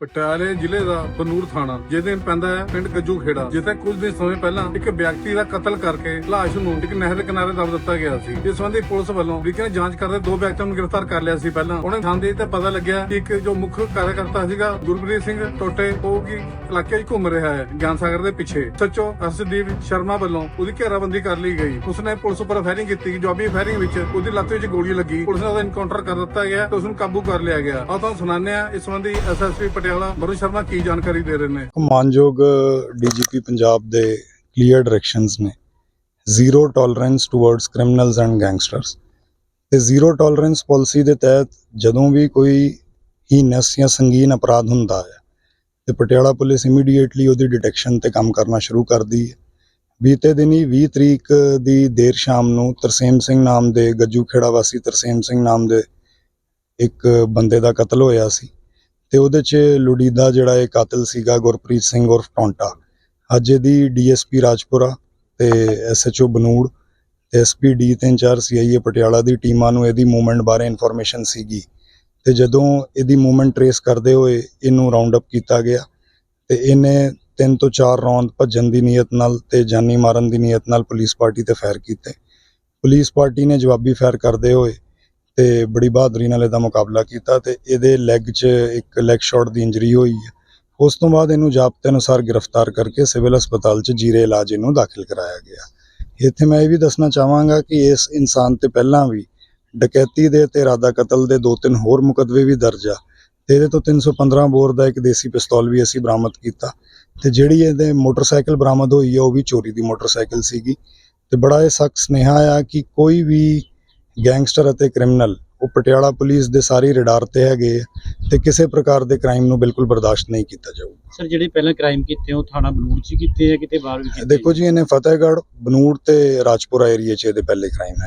ਪਟਿਆਲੇ ਜ਼ਿਲ੍ਹੇ ਦਾ ਬਨੂਰ ਥਾਣਾ। ਜਿਹਦੇ ਦਿਨ ਪੈਂਦਾ ਹੈ ਪਿੰਡ ਗੱਜੂ ਖੇੜਾ, ਜਿੱਥੇ ਕੁਝ ਦਿਨ ਸਮੇਂ ਪਹਿਲਾਂ ਇੱਕ ਵਿਅਕਤੀ ਦਾ ਕਤਲ ਕਰਕੇ ਲਾਸ਼ ਨੂੰ ਇੱਕ ਨਹਿਰ ਦੇ ਕਿਨਾਰੇ ਦਬ ਦਿੱਤਾ ਗਿਆ ਸੀ। ਇਸ ਸੰਬੰਧੀ ਪੁਲਿਸ ਵੱਲੋਂ ਵਿਗਿਆਨ ਜਾਂਚ ਕਰਦੇ ਦੋ ਵਿਅਕਤੀਆਂ ਨੂੰ ਗ੍ਰਿਫਤਾਰ ਕਰ ਲਿਆ ਸੀ। ਪਹਿਲਾਂ ਉਹਨਾਂ ਥਾਂ ਤੇ ਪਤਾ ਲੱਗਿਆ ਕਿ ਇੱਕ ਜੋ ਮੁੱਖ ਕਾਰਜਕਰਤਾ ਸੀਗਾ, ਗੁਰਪ੍ਰੀਤ ਸਿੰਘ ਟੋਟੇ, ਉਹ ਕੀ ਇਲਾਕੇ 'ਚ ਘੁੰਮ ਰਿਹਾ ਹੈ ਗਿਆਨ ਸਾਗਰ ਦੇ ਪਿੱਛੇ। ਸੱਚੋ ਅਰਸ਼ਦੀਪ ਸ਼ਰਮਾ ਵੱਲੋਂ ਉਹਦੀ ਘੇਰਾਬੰਦੀ ਕਰ ਲਈ ਗਈ। ਉਸਨੇ ਪੁਲਿਸ ਉੱਪਰ ਫਾਇਰਿੰਗ ਕੀਤੀ। ਕਿ ਜਵਾਬੀ ਫਾਇਰਿੰਗ ਵਿੱਚ ਉਹਦੀ ਲੱਤ ਵਿੱਚ ਗੋਲੀ ਲੱਗੀ ਪੁਲਿਸ ਨੇ ਉਹਦਾ ਇਨਕਾਊਂਟਰ ਕਰ ਦਿੱਤਾ ਗਿਆ ਤੇ ਉਸ ਨੂੰ ਕਾਬੂ ਕਰ ਲਿਆ ਗਿਆ। ਆਓ ਤੁਹਾਨੂੰ ਸੁਣਾਉਂਦੇ ਆ ਇਸ ਸੰਬੰਧੀ ਐਸਐਸਪੀ ਪਟਿਆਲਾ ਵਰੁਣ ਸ਼ਰਮਾ, ਕੀ ਜਾਣਕਾਰੀ ਦੇ ਰਹੇ ਨੇ? ਮਾਨਯੋਗ ਡੀਜੀਪੀ ਪੰਜਾਬ ਦੇ ਕਲੀਅਰ ਡਾਇਰੈਕਸ਼ਨਸ ਨੇ। Zero tolerance towards criminals and gangsters ਤੇ ਜ਼ੀਰੋ ਟੋਲਰੈਂਸ ਪਾਲਿਸੀ ਦੇ ਤਹਿਤ ਜਦੋਂ ਵੀ ਕੋਈ ਹੀਨਸ ਜਾਂ ਸੰਗੀਨ ਅਪਰਾਧ ਹੁੰਦਾ ਹੈ, ਤੇ ਪਟਿਆਲਾ ਪੁਲਿਸ ਇਮੀਡੀਏਟਲੀ ਉਹਦੀ ਡਿਟੈਕਸ਼ਨ ਤੇ ਕੰਮ ਕਰਨਾ ਸ਼ੁਰੂ ਕਰਦੀ ਹੈ। ਬੀਤੇ ਦਿਨੀ 20 ਤਰੀਕ ਦੀ ਦੇਰ ਸ਼ਾਮ ਨੂੰ ਤਰਸੇਮ ਸਿੰਘ ਨਾਮ ਦੇ ਗੱਜੂ ਖੇੜਾ ਵਾਸੀ ਤਰਸੇਮ ਸਿੰਘ ਨਾਮ ਦੇ ਇੱਕ ਬੰਦੇ ਦਾ ਕਤਲ ਹੋਇਆ ਸੀ। ਤੇ ਉਹਦੇ 'ਚ ਲੁੜੀਦਾ ਜਿਹੜਾ ਇਹ ਕਾਤਲ ਸੀਗਾ ਗੁਰਪ੍ਰੀਤ ਸਿੰਘ ਉਰਫ ਟੌਂਟਾ। ਅੱਜ ਇਹਦੀ ਡੀਐਸਪੀ ਰਾਜਪੁਰਾ ਤੇ ਐਸਐਚਓ ਬਨੂੜ ਤੇ ਐਸਪੀ ਡੀ ਤਿੰਨ ਚਾਰ ਸੀਆਈਏ ਪਟਿਆਲਾ ਦੀ ਟੀਮਾਂ ਨੂੰ ਇਹਦੀ ਮੂਵਮੈਂਟ ਬਾਰੇ ਇਨਫੋਰਮੇਸ਼ਨ ਸੀਗੀ। ਤੇ ਜਦੋਂ ਇਹਦੀ ਮੂਵਮੈਂਟ ਟਰੇਸ ਕਰਦੇ ਹੋਏ ਇਹਨੂੰ ਰਾਉਂਡ ਅਪ ਕੀਤਾ ਗਿਆ ਤੇ ਇਹਨੇ ਤਿੰਨ ਤੋਂ ਚਾਰ ਰੌਂਦ ਭੱਜਣ ਦੀ ਨੀਅਤ ਨਾਲ ਤੇ ਜਾਨੀ ਮਾਰਨ ਦੀ ਨੀਅਤ ਨਾਲ ਪੁਲਿਸ ਪਾਰਟੀ ਤੇ ਫਾਇਰ ਕੀਤੇ। ਪੁਲਿਸ ਪਾਰਟੀ ਨੇ ਜਵਾਬੀ ਫਾਇਰ ਕਰਦੇ ਹੋਏ ਤੇ ਬੜੀ ਬਹਾਦਰੀ ਨਾਲ ਇਹਦਾ ਮੁਕਾਬਲਾ ਕੀਤਾ ਤੇ ਇਹਦੇ ਲੈਗ 'ਚ ਇੱਕ ਲੈਗ ਸ਼ਾਟ ਦੀ ਇੰਜਰੀ ਹੋਈ ਹੈ। ਉਸ ਤੋਂ ਬਾਅਦ ਇਹਨੂੰ ਜ਼ਾਬਤੇ ਅਨੁਸਾਰ ਗ੍ਰਿਫਤਾਰ ਕਰਕੇ ਸਿਵਲ ਹਸਪਤਾਲ 'ਚ ਜੀਰੇ ਇਲਾਜ ਇਹਨੂੰ ਦਾਖਲ ਕਰਾਇਆ ਗਿਆ। ਇੱਥੇ ਮੈਂ ਇਹ ਵੀ ਦੱਸਣਾ ਚਾਹਾਂਗਾ ਕਿ ਇਸ ਇਨਸਾਨ ਤੇ ਪਹਿਲਾਂ ਵੀ ਡਕੈਤੀ ਦੇ ਤੇ ਇਰਾਦਾ ਕਤਲ ਦੇ ਦੋ ਤਿੰਨ ਹੋਰ ਮੁਕੱਦਮੇ ਵੀ ਦਰਜ ਆ ਤੇ ਇਹਦੇ ਤੋਂ 315 ਬੋਰ ਦਾ ਇੱਕ ਦੇਸੀ ਪਿਸਤੌਲ ਵੀ ਅਸੀਂ ਬਰਾਮਦ ਕੀਤਾ ਤੇ ਜਿਹੜੀ ਇਹਦੇ ਮੋਟਰਸਾਈਕਲ ਬਰਾਮਦ ਹੋਈ ਹੈ ਉਹ ਵੀ ਚੋਰੀ ਦੀ ਮੋਟਰਸਾਈਕਲ ਸੀਗੀ ਤੇ ਬੜਾ ਇਹ ਸਖਤ ਸੁਨੇਹਾ ਆ ਕਿ ਕੋਈ ਵੀ ਗੈਂਗਸਟਰ ਅਤੇ ਕ੍ਰਿਮੀਨਲ ਉਹ ਪਟਿਆਲਾ ਪੁਲਿਸ ਦੇ ਸਾਰੀ ਰਡਾਰ ਤੇ ਹੈਗੇ ਆ ਤੇ ਕਿਸੇ ਪ੍ਰਕਾਰ ਦੇ ਕ੍ਰਾਈਮ ਨੂੰ ਬਿਲਕੁਲ ਬਰਦਾਸ਼ਤ ਨਹੀਂ ਕੀਤਾ ਜਾਊਗਾ। ਸਰ ਜਿਹੜੇ ਪਹਿਲਾਂ ਕ੍ਰਾਈਮ ਕੀਤੇ ਉਹ ਥਾਣਾ ਬਨੂੜ ਚ ਕੀਤੇ ਆ ਕਿਤੇ ਬਾਹਰ ਵੀ ਕੀਤੇ ਦੇਖੋ ਜੀ ਇਹਨੇ ਫਤਿਹਗੜ੍ਹ ਬਨੂੜ ਤੇ ਰਾਜਪੁਰਾ ਏਰੀਆ 'ਚ ਇਹਦੇ ਪਹਿਲੇ ਕ੍ਰਾਈਮ ਹੈ